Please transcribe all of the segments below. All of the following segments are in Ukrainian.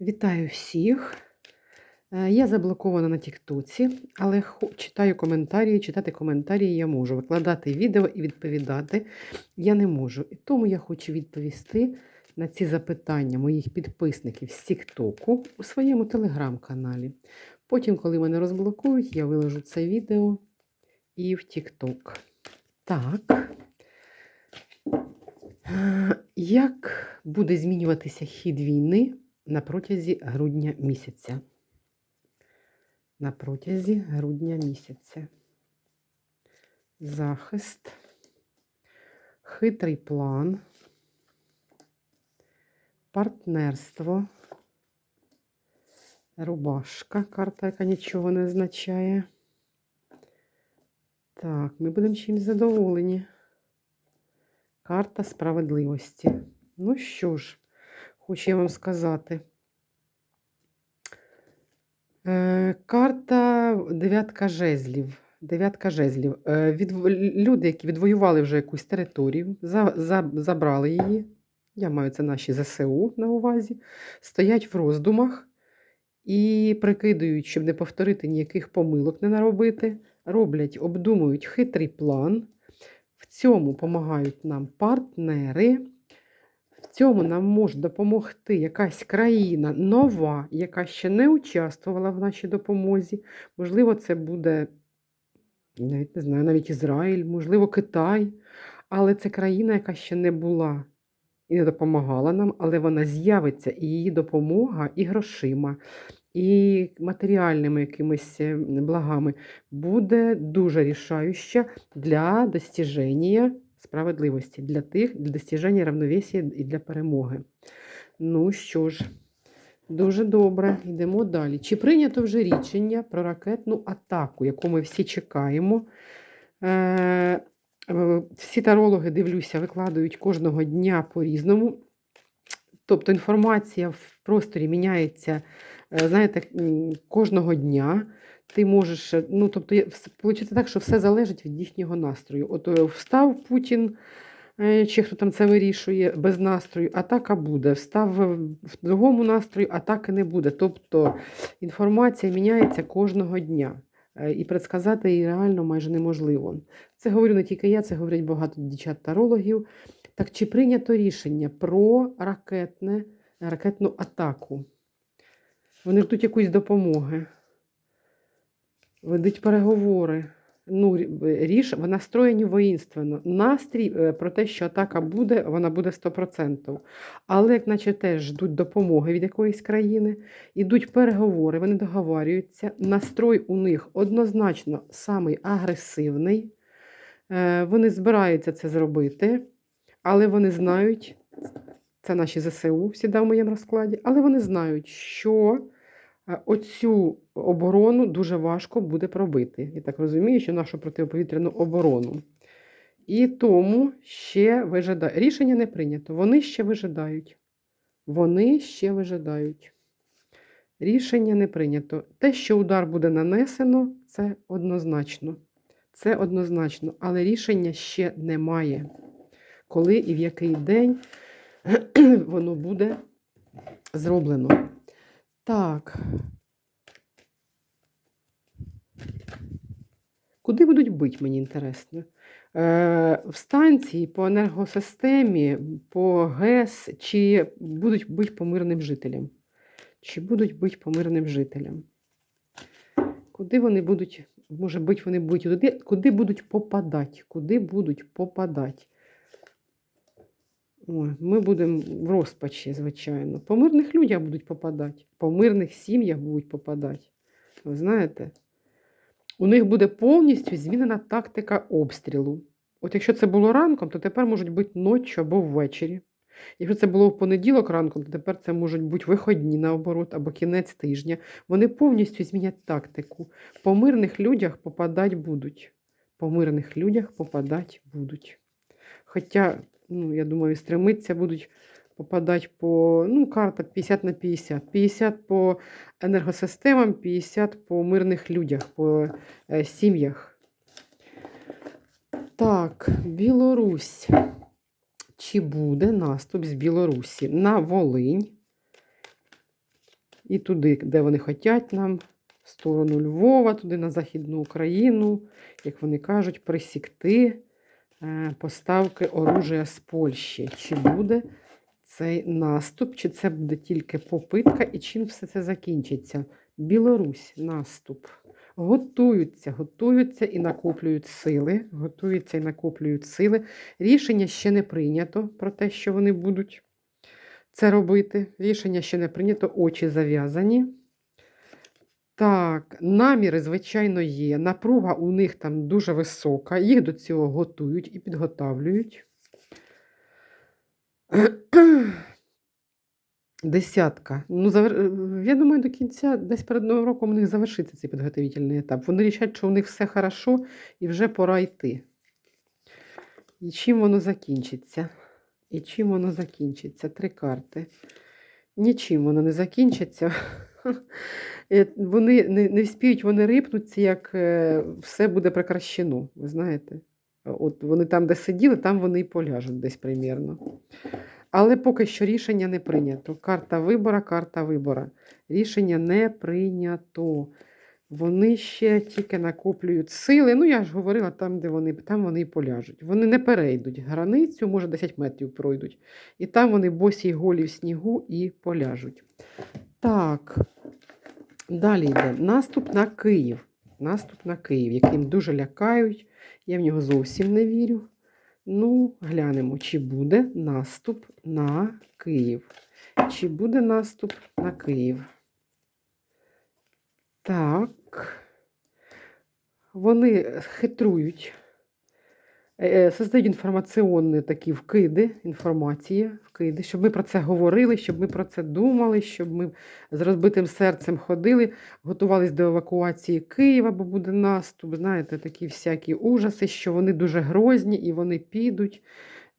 Вітаю всіх. Е, Я заблокована на Тіктоці, але читаю коментарі. Читати коментарі я можу. Викладати відео і відповідати я не можу. І тому я хочу відповісти на ці запитання моїх підписників з Тіктоку у своєму телеграм-каналі. Потім, коли мене розблокують, я виложу це відео і в Тікток. Так. Е, Як буде змінюватися хід війни на протязі грудня місяця? На протязі грудня місяця. Захист, хитрий план, партнерство, рубашка, карта, яка нічого не означає. Так, ми будемо чимось задоволені. Карта справедливості. Ну що ж, хочу я вам сказати. Е, карта дев'ятка жезлів. Дев'ятка жезлів. Е, від, люди, які відвоювали вже якусь територію, за, за, забрали її. Я маю це наші ЗСУ на увазі, стоять в роздумах і прикидують, щоб не повторити ніяких помилок не наробити. Роблять, обдумують хитрий план. В цьому допомагають нам партнери. Цьому нам може допомогти якась країна нова, яка ще не участвувала в нашій допомозі. Можливо, це буде, навіть не знаю, навіть Ізраїль, можливо, Китай. Але це країна, яка ще не була і не допомагала нам, але вона з'явиться, і її допомога і грошима, і матеріальними якимись е, благами буде дуже рішаюча для достіження справедливості, для тих, для достіження равновесія і для перемоги. Ну що ж, дуже добре, йдемо далі. Чи прийнято вже рішення про ракетну атаку, яку ми всі чекаємо? Е, е, всі тарологи, дивлюся, викладають кожного дня по-різному. Тобто інформація в просторі міняється, знаєте, кожного дня. Ти можеш, е, ну тобто, виходить так, що все залежить від їхнього настрою. От е, встав Путін, е, чи хто там це вирішує, без настрою, атака буде. Встав е, в другому настрою, атаки не буде. Тобто інформація міняється кожного дня. Е, І предсказати її реально майже неможливо. Це говорю не тільки я, це говорять багато дівчат-тарологів. Так чи прийнято рішення про ракетне, ракетну атаку? Вони ждуть якоїсь допомоги, ведуть переговори. Ну, ріш, вона настроєні воїнственно. Настрій е, про те, що атака буде, вона буде 100%. Але, як наче теж ждуть допомоги від якоїсь країни, ідуть переговори, вони договорюються. Настрой у них однозначно самий агресивний. Е, Вони збираються це зробити, але вони знають, це наші ЗСУ всіда в моєму розкладі, але вони знають, що оцю оборону дуже важко буде пробити. Я так розумію, що нашу протиповітряну оборону. І тому ще вижидають. Рішення не прийнято. Вони ще вижидають. Вони ще вижидають. Рішення не прийнято. Те, що удар буде нанесено, це однозначно. Це однозначно, але рішення ще немає. Коли і в який день воно буде зроблено. Так. Куди будуть бити, мені інтересно. Е, в станції по енергосистемі, по ГЕС, чи будуть бити по мирним жителям? Чи будуть бити по мирним жителям? Куди вони будуть, може бути, вони будуть туди, куди будуть попадати? Куди будуть попадати? Ой, ми будемо в розпачі, звичайно. По мирних людях будуть попадати, по мирних сім'ях будуть попадати. Ви знаєте, у них буде повністю змінена тактика обстрілу. От якщо це було ранком, то тепер можуть бути ночі або ввечері. Якщо це було в понеділок ранком, то тепер це можуть бути виходні наоборот або кінець тижня. Вони повністю змінять тактику. По мирних людях попадати будуть. По мирних людях попадати будуть. Хоча, ну, я думаю, стремиться будуть попадати по, ну, карта 50 на 50. 50 по енергосистемам, 50 по мирних людях, по е, сім'ях. Так, Білорусь. Чи буде наступ з Білорусі на Волинь і туди, де вони хочуть нам, в сторону Львова, туди на Західну Україну, як вони кажуть, присікти поставки оружия з Польщі. Чи буде цей наступ, чи це буде тільки попитка, і чим все це закінчиться? Білорусь, наступ. Готуються, готуються і накоплюють сили. Готуються і накоплюють сили. Рішення ще не прийнято про те, що вони будуть це робити. Рішення ще не прийнято, очі зав'язані. Так, наміри, звичайно, є. Напруга у них там дуже висока. Їх до цього готують і підготавлюють. Десятка. Ну, завер... Я думаю, до кінця, десь перед Новим роком у них завершиться цей підготовительний етап. Вони рішать, що у них все хорошо і вже пора йти. І чим воно закінчиться? І чим воно закінчиться? Три карти. Нічим воно не закінчиться. Е, Вони не, не вспіють, вони рипнуться, як е, все буде прекращено. Ви знаєте? От вони там, де сиділи, там вони і поляжуть десь примірно. Але поки що рішення не прийнято. Карта вибора, карта вибора. Рішення не прийнято. Вони ще тільки накоплюють сили. Ну, я ж говорила, там, де вони, там вони і поляжуть. Вони не перейдуть границю, може 10 метрів пройдуть. І там вони босі голі в снігу і поляжуть. Так, далі йде наступ на Київ. Наступ на Київ, яким дуже лякають. Я в нього зовсім не вірю. Ну, глянемо, чи буде наступ на Київ. Чи буде наступ на Київ? Так. Вони хитрують, создають інформаційні такі вкиди, інформації, вкиди, щоб ми про це говорили, щоб ми про це думали, щоб ми з розбитим серцем ходили, готувались до евакуації Києва, бо буде наступ. Знаєте, такі всякі ужаси, що вони дуже грозні і вони підуть.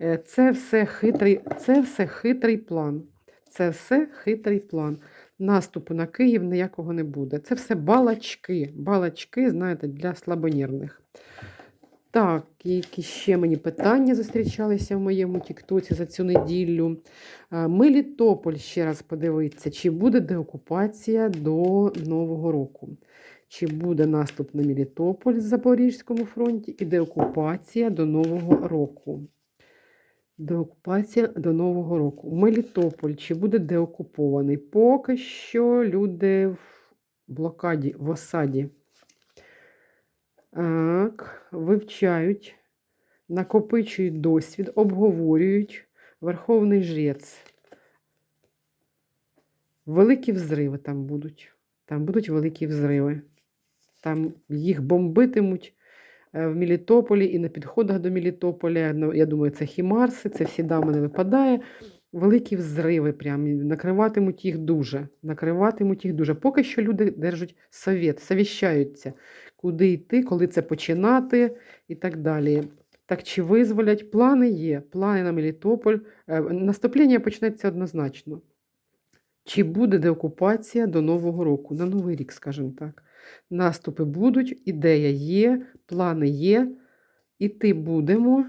Е, Це все хитрий, це все хитрий план. Це все хитрий план. Наступу на Київ ніякого не буде. Це все балачки. Балачки, знаєте, для слабонервних. Так, які ще мені питання зустрічалися в моєму Тіктоці за цю неділю. Мелітополь ще раз подивитися, чи буде деокупація до Нового року. Чи буде наступ на Мелітополь з Запорізькому фронті і деокупація до Нового року. Деокупація до Нового року. Мелітополь чи буде деокупований? Поки що люди в блокаді, в осаді. Так, вивчають, накопичують досвід, обговорюють Верховний жрець. Великі взриви там будуть. Там будуть великі взриви. Там їх бомбитимуть е, в Мелітополі і на підходах до Мелітополя. Ну, Я думаю, це хімарси, це всі дами не випадає. Великі взриви прям накриватимуть їх дуже. Накриватимуть їх дуже. Поки що люди держать совет, совіщаються, куди йти, коли це починати і так далі. Так чи визволять? Плани є. Плани на Мелітополь. Е, Наступлення почнеться однозначно. Чи буде деокупація до Нового року, на Новий рік, скажімо так. Наступи будуть, ідея є, плани є. Іти будемо.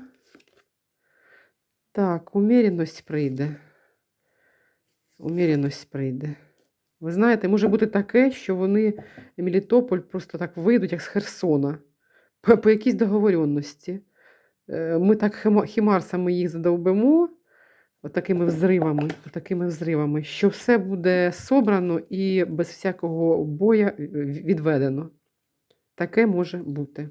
Так, уміряність прийде. Уміряність прийде. Ви знаєте, може бути таке, що вони Мелітополь просто так вийдуть, як з Херсона, по, по якійсь договоренності. Е, Ми так хімарсами їх задовбимо, отакими взривами, отакими взривами, що все буде собрано і без всякого боя е, відведено. Таке може бути.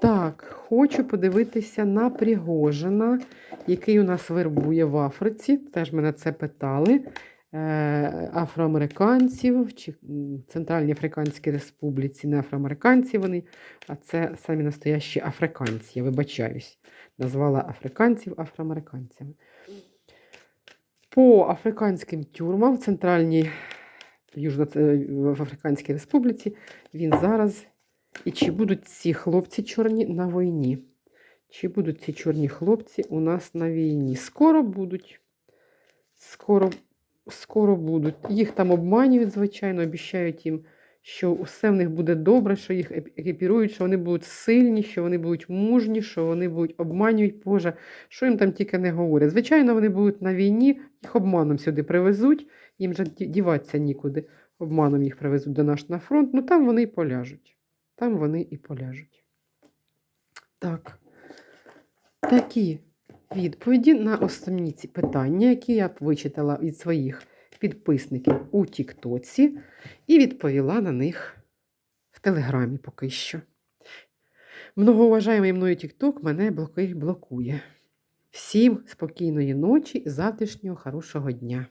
Так, хочу подивитися на Пригожина, який у нас вербує в Африці. Теж мене це питали. Е, Афроамериканців чи Центральній Африканській Республіці, не афроамериканці вони, а це самі настоящі африканці. Я вибачаюсь. Назвала африканців афроамериканцями. По африканським тюрмам в Центральній Южно-Африканській Республіці він зараз. І чи будуть ці хлопці чорні на війні? Чи будуть ці чорні хлопці у нас на війні? Скоро будуть. Скоро, скоро будуть. Їх там обманюють, звичайно, обіцяють їм, що усе в них буде добре, що їх екіпірують, що вони будуть сильні, що вони будуть мужні, що вони будуть обманюють Боже, що їм там тільки не говорять. Звичайно, вони будуть на війні, їх обманом сюди привезуть, Їм же діватися нікуди. Обманом їх привезуть до нас на фронт, ну там вони і поляжуть. Там вони і поляжуть. Так. Такі відповіді на основні ці питання, які я вичитала від своїх підписників у Тіктоці, і відповіла на них в Телеграмі поки що. Многоуважаємий мною Тікток мене блокує. Всім спокійної ночі і завтрашнього хорошого дня.